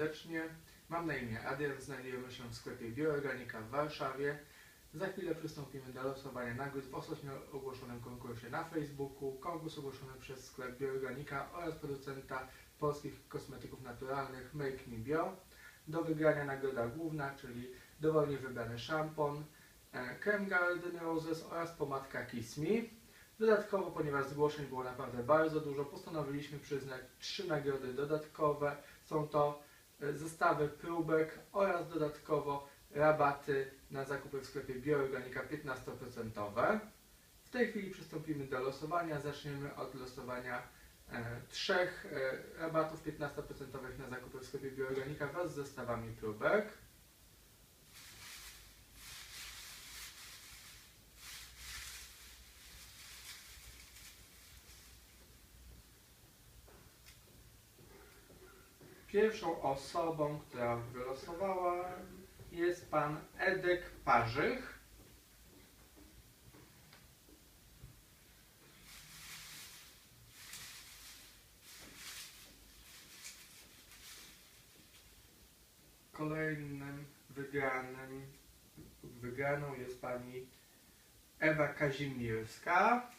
serdecznie. Mam na imię Adrian, znajdujemy się w sklepie Bioorganika w Warszawie. Za chwilę przystąpimy do losowania nagród w ostatnio ogłoszonym konkursie na Facebooku. Konkurs ogłoszony przez sklep Bioorganika oraz producenta polskich kosmetyków naturalnych Make Me Bio. Do wygrania nagroda główna, czyli dowolnie wybrany szampon, e, krem Garden Roses oraz pomadka Kiss Me. Dodatkowo, ponieważ zgłoszeń było naprawdę bardzo dużo, postanowiliśmy przyznać trzy nagrody dodatkowe. Są to zestawy próbek oraz dodatkowo rabaty na zakupy w sklepie Bioorganika 15%. W tej chwili przystąpimy do losowania. Zaczniemy od losowania e, trzech e, rabatów 15% na zakupy w sklepie Bioorganika wraz z zestawami próbek. Pierwszą osobą, która wylosowała jest pan Edek Parzych. Kolejnym wygranym, wygraną jest pani Ewa Kazimierska.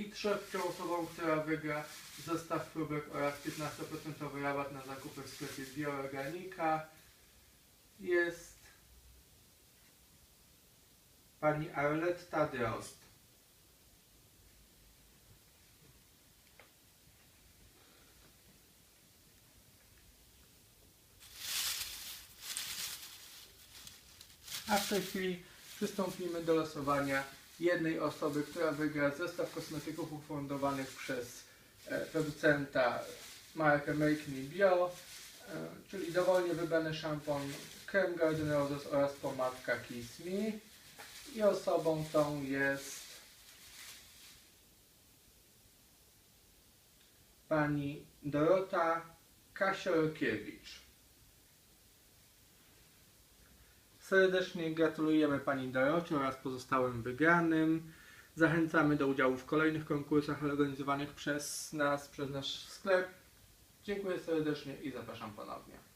I trzecią osobą, która wygra zestaw próbek oraz 15% rabat na zakupy w sklepie Bioorganika jest pani Arletta Drost. A w tej chwili przystąpimy do losowania jednej osoby, która wygra zestaw kosmetyków ufundowanych przez e, producenta markę Make Me Bio, e, czyli dowolnie wybrany szampon Creme Garden Roses oraz pomadka Kiss Me. I osobą tą jest pani Dorota Kasiorkiewicz. Serdecznie gratulujemy Pani Dorocie oraz pozostałym wygranym. Zachęcamy do udziału w kolejnych konkursach organizowanych przez nas, przez nasz sklep. Dziękuję serdecznie i zapraszam ponownie.